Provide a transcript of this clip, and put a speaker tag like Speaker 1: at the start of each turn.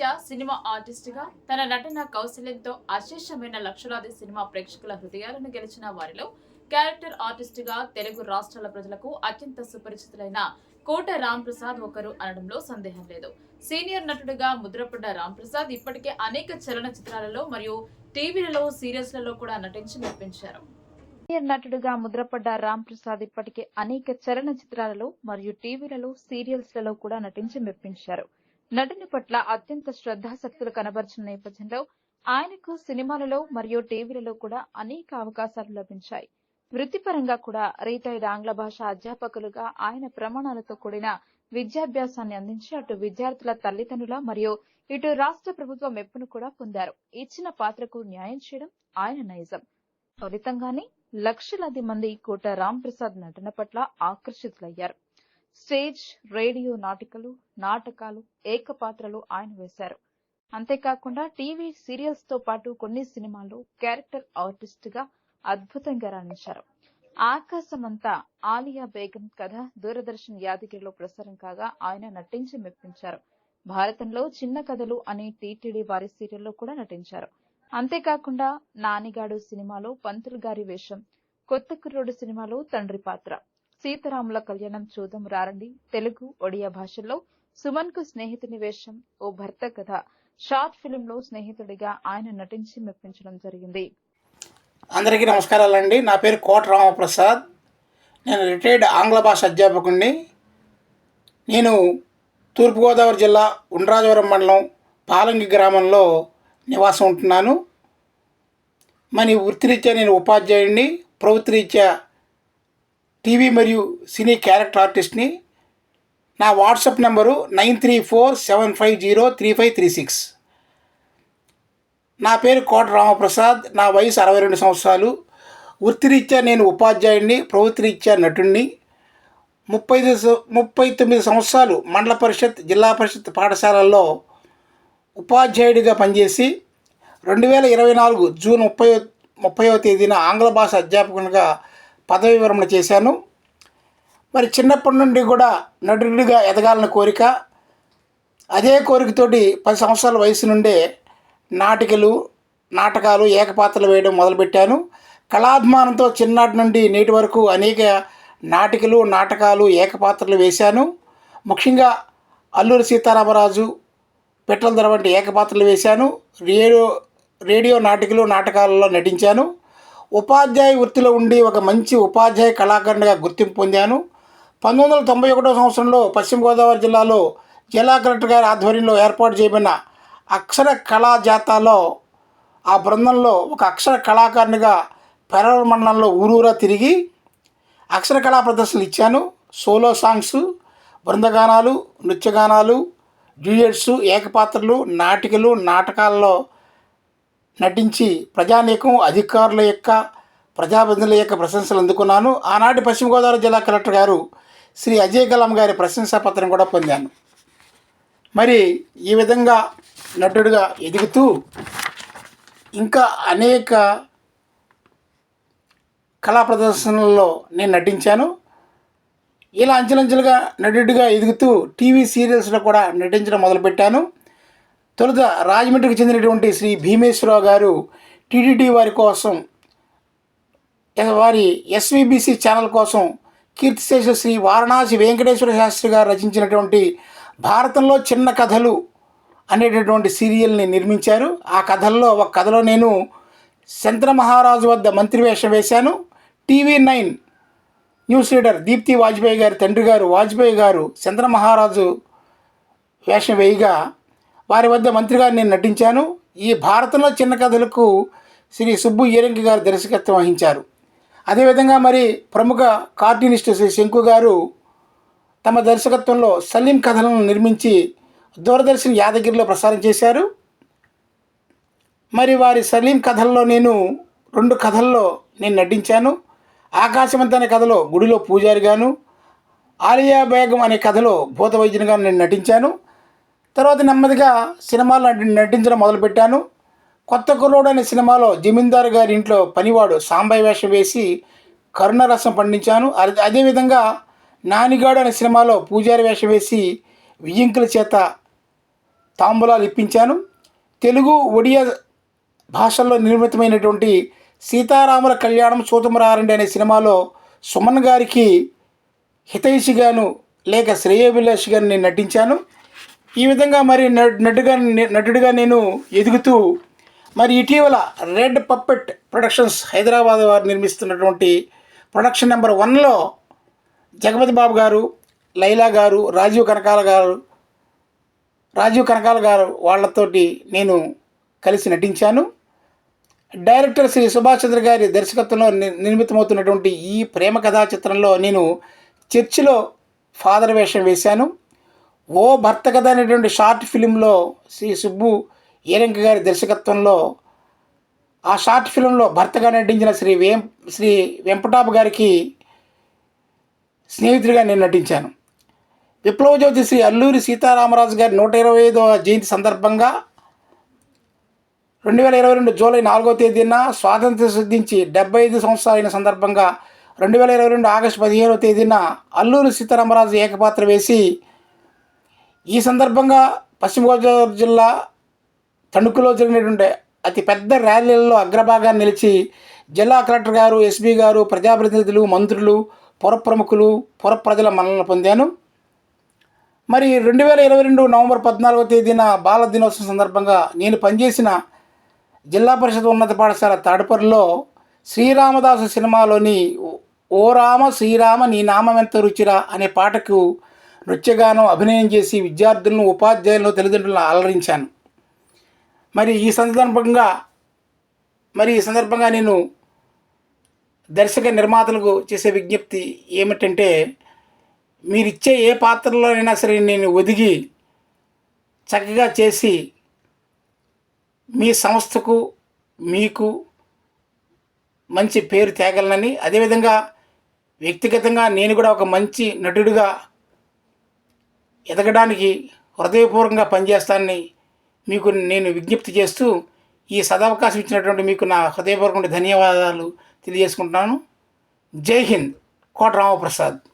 Speaker 1: వృత్తిరీత్యా సినిమా ఆర్టిస్టుగా తన నటన కౌశల్యంతో అశేషమైన లక్షలాది సినిమా ప్రేక్షకుల హృదయాలను గెలిచిన వారిలో క్యారెక్టర్ ఆర్టిస్టుగా తెలుగు రాష్ట్రాల ప్రజలకు అత్యంత సుపరిచితులైన కోట రామ్ ప్రసాద్ ఒకరు అనడంలో సందేహం లేదు. సీనియర్ నటుడిగా ముద్రపడ్డ రామ్ ప్రసాద్ ఇప్పటికే అనేక చలనచిత్రాలలో మరియు టీవీలలో సీరియల్స్లలో కూడా నటించి మెప్పించారు. సీనియర్ నటుడిగా ముద్రపడ్డ రామ్ ప్రసాద్ ఇప్పటికే అనేక చలనచిత్రాలలో మరియు టీవీలలో సీరియల్స్లలో కూడా నటించి మెప్పించారు. నటుని పట్ల అత్యంత శ్రద్ధాశక్తులు కనబర్చిన నేపథ్యంలో ఆయనకు సినిమాలలో మరియు టీవీలలో కూడా అనేక అవకాశాలు లభించాయి. వృత్తిపరంగా కూడా రీటైర్డ్ ఆంగ్ల భాష అధ్యాపకులుగా ఆయన ప్రమాణాలతో కూడిన విద్యాభ్యాసాన్ని అందించి అటు విద్యార్థుల తల్లిదండ్రుల మరియు ఇటు రాష్ట్ర ప్రభుత్వ మెప్పును కూడా పొందారు. ఇచ్చిన పాత్రకు న్యాయం చేయడం ఆయన నైజం. ఫలితంగానే లక్షలాది మంది కోట రామ్ ప్రసాద్ నటన పట్ల ఆకర్షితులయ్యారు. స్టేజ్ రేడియో నాటికలు నాటకాలు ఏకపాత్రలు ఆయన వేశారు. అంతేకాకుండా టీవీ సీరియల్స్తో పాటు కొన్ని సినిమాల్లో క్యారెక్టర్ ఆర్టిస్ట్గా అద్భుతంగా రాణించారు. ఆకాశమంతా ఆలియా బేగం కథ దూరదర్శన్ యాదగిరిలో ప్రసారం కాగా ఆయన నటించి మెప్పించారు. భారతంలో చిన్న కథలు అనే టీటీడీ వారి సీరియల్లో కూడా నటించారు. అంతేకాకుండా నానిగాడు సినిమాలో పంతులు గారి వేషం కొత్త కుర్రోడు సినిమాలో తండ్రి పాత్ర. సీతారాముల కళ్యాణం చూద్దాం రారండి. తెలుగు ఒడియా భాషల్లో సుమన్కు స్నేహితుని వేషం ఓ భర్త కథ. షార్ట్ ఫిలిం లో స్నేహితుడిగా ఆయన నటించి మెప్పించడం జరిగింది.
Speaker 2: అందరికీ నమస్కారాలండి. నా పేరు కోట రామప్రసాద్. నేను రిటైర్డ్ ఆంగ్ల భాష అధ్యాపకుడిని నేను తూర్పుగోదావరి జిల్లా ఉండ్రాజవరం మండలం పాలంగి గ్రామంలో నివాసం ఉంటున్నాను. మరి వృత్తిరీత్యా నేను ఉపాధ్యాయుడిని ప్రభుత్వరీత్యా టీవీ మరియు సినీ క్యారెక్టర్ ఆర్టిస్ట్ని నా WhatsApp number nine three four seven five zero three five three six. నా పేరు కోట రామప్రసాద్. నా వయసు అరవై రెండు సంవత్సరాలు. వృత్తిరీత్యా నేను ఉపాధ్యాయుడిని ప్రవృత్తిరీత్యా నటుడిని ముప్పై సం- ముప్పై తొమ్మిది సంవత్సరాలు మండల పరిషత్ జిల్లా పరిషత్ పాఠశాలల్లో ఉపాధ్యాయుడిగా పనిచేసి రెండు వేల ఇరవై నాలుగు జూన్ ముప్పై ముప్పైవ తేదీన ఆంగ్ల భాష అధ్యాపకునిగా పదవి విరమణ చేశాను. మరి చిన్నప్పటి నుండి కూడా నటుడిగా ఎదగాలన్న కోరిక అదే కోరికతోటి పది సంవత్సరాల వయసు నుండే నాటికలు నాటకాలు ఏకపాత్రలు వేయడం మొదలుపెట్టాను. కళాభిమానంతో చిన్నటి నుండి నేటి వరకు అనేక నాటికలు నాటకాలు ఏకపాత్రలు వేశాను. ముఖ్యంగా అల్లూరి సీతారామరాజు పెట్రోల్ వంటి ఏకపాత్రలు వేశాను. రేడియో రేడియో నాటికలు నాటకాలలో నటించాను. ఉపాధ్యాయ వృత్తిలో ఉండి ఒక మంచి ఉపాధ్యాయ కళాకారునిగా గుర్తింపు పొందాను. పంతొమ్మిది వందల తొంభై ఒకటో సంవత్సరంలో పశ్చిమ గోదావరి జిల్లాలో జిల్లా కలెక్టర్ గారి ఆధ్వర్యంలో ఏర్పాటు చేయబడిన అక్షర కళా జాతాలో ఆ బృందంలో ఒక అక్షర కళాకారునిగా పెరవల మండలంలో ఊరూరా తిరిగి అక్షర కళా ప్రదర్శనలు ఇచ్చాను. సోలో సాంగ్స్ బృందగానాలు నృత్యగానాలు డ్యూయట్స్ ఏకపాత్రలు నాటికలు నాటకాల్లో నటించి ప్రజానీకం అధికారుల యొక్క ప్రజాప్రతినిధుల యొక్క ప్రశంసలు అందుకున్నాను. ఆనాటి పశ్చిమ గోదావరి జిల్లా కలెక్టర్ గారు శ్రీ అజయ్ కలాం గారి ప్రశంసా పత్రం కూడా పొందాను. మరి ఈ విధంగా నటుడిగా ఎదుగుతూ ఇంకా అనేక కళా ప్రదర్శనల్లో నేను నటించాను. ఇలా అంచెలంచెలుగా నటుడిగా ఎదుగుతూ టీవీ సీరియల్స్లో కూడా నటించడం మొదలుపెట్టాను. తొలుత రాజమండ్రికి చెందినటువంటి శ్రీ భీమేశ్వరరావు గారు టీటీడీ వారి కోసం వారి ఎస్విబిసి ఛానల్ కోసం కీర్తిశేష శ్రీ వారణాసి వెంకటేశ్వర శాస్త్రి గారు రచించినటువంటి భారతంలో చిన్న కథలు అనేటటువంటి సీరియల్ని నిర్మించారు. ఆ కథల్లో ఒక కథలో నేను శంతన మహారాజు వద్ద మంత్రి వేషం వేశాను. TV nine news reader Deepthi Vajpayee గారి తండ్రి గారు వాజ్పేయి గారు చంద్ర మహారాజు వేషం వేయగా వారి వద్ద మంత్రిగా నేను నటించాను. ఈ భారతంలో చిన్న కథలకు శ్రీ సుబ్బు ఏరంకి గారు దర్శకత్వం వహించారు. అదేవిధంగా మరి ప్రముఖ కార్టూనిస్ట్ శ్రీ శంకు గారు తమ దర్శకత్వంలో సలీం కథలను నిర్మించి దూరదర్శన్ యాదగిరిలో ప్రసారం చేశారు. మరి వారి సలీం కథల్లో నేను రెండు కథల్లో నేను నటించాను. ఆకాశవంత అనే కథలో గుడిలో పూజారిగాను ఆలియా బేగం అనే కథలో భూత వైద్యునిగా నేను నటించాను. తర్వాత నెమ్మదిగా సినిమాలు నటి- నటించడం మొదలుపెట్టాను. కొత్త కుర్రోడు అనే సినిమాలో జమీందార్ గారి ఇంట్లో పనివాడు సాంబాయి వేషం వేసి కరుణరసం పండించాను. అదే- అదేవిధంగా నానిగాడు అనే సినిమాలో పూజారి వేషం వేసి వియ్యంకుల చేత తాంబూలాలు ఇప్పించాను. తెలుగు ఒడియా భాషల్లో నిర్మితమైనటువంటి సీతారాముల కళ్యాణం సూతమరారండి అనే సినిమాలో సుమన్ గారికి హితైషిగాను లేక శ్రేయోభిలాషిగాను నేను నటించాను. ఈ విధంగా మరి నటుగా నటుడిగా నేను ఎదుగుతూ మరి ఇటీవల రెడ్ పప్పెట్ ప్రొడక్షన్స్ హైదరాబాద్ వారు నిర్మిస్తున్నటువంటి ప్రొడక్షన్ నెంబర్ వన్లో జగపతి బాబు గారు లైలా గారు రాజీవ్ కనకాల గారు రాజీవ్ కనకాల గారు వాళ్ళతోటి నేను కలిసి నటించాను. డైరెక్టర్ శ్రీ సుభాష్ చంద్ర గారి దర్శకత్వంలో ని- నిర్మితమవుతున్నటువంటి ఈ ప్రేమ కథా చిత్రంలో నేను చర్చిలో ఫాదర్ వేషం వేశాను. ఓ భర్త కథ అనేటువంటి షార్ట్ ఫిలింలో శ్రీ సుబ్బు ఏరంక గారి దర్శకత్వంలో ఆ షార్ట్ ఫిలింలో భర్తగా నటించిన శ్రీ వేం శ్రీ వెంపటాపు గారికి స్నేహితుడిగా నేను నటించాను. విప్లవ జ్యోతి శ్రీ అల్లూరి సీతారామరాజు గారి నూట ఇరవై ఐదవ జయంతి సందర్భంగా రెండు వేల ఇరవై రెండు జూలై నాలుగో తేదీన స్వాతంత్ర సిద్ధించి డెబ్బై ఐదు సంవత్సరాలైన సందర్భంగా రెండు వేల ఇరవై రెండు ఆగస్టు పదిహేనవ తేదీన అల్లూరి సీతారామరాజు ఏకపాత్ర వేసి ఈ సందర్భంగా పశ్చిమ గోదావరి జిల్లా తణుకులో జరిగినటువంటి అతి పెద్ద ర్యాలీలలో అగ్రభాగాన్ని నిలిచి జిల్లా కలెక్టర్ గారు ఎస్పీ గారు ప్రజాప్రతినిధులు మంత్రులు పుర ప్రముఖులు పుర ప్రజల పొందాను. మరి రెండు వేల ఇరవై రెండు నవంబర్ పద్నాలుగో తేదీన బాల దినోత్సవం సందర్భంగా నేను పనిచేసిన జిల్లా పరిషత్ ఉన్నత పాఠశాల తాడపల్లిలో శ్రీరామదాసు సినిమాలోని ఓ రామ శ్రీరామ నీ నామం ఎంత రుచిరా అనే పాటకు నృత్యగానం అభినయం చేసి విద్యార్థులను ఉపాధ్యాయులను తల్లిదండ్రులను అలరించాను. మరి ఈ సందర్భంగా మరి ఈ సందర్భంగా నేను దర్శక నిర్మాతలకు చేసే విజ్ఞప్తి ఏమిటంటే మీరిచ్చే ఏ పాత్రలోనైనా సరే నేను ఒదిగి చక్కగా చేసి మీ సంస్థకు మీకు మంచి పేరు తేగలనని అదేవిధంగా వ్యక్తిగతంగా నేను కూడా ఒక మంచి నటుడిగా ఎదగడానికి హృదయపూర్వకంగా పనిచేస్తానని మీకు నేను విజ్ఞప్తి చేస్తూ ఈ సదవకాశం ఇచ్చినటువంటి మీకు నా హృదయపూర్వక ధన్యవాదాలు తెలియజేసుకుంటున్నాను. జై హింద్. కోట రామప్రసాద్.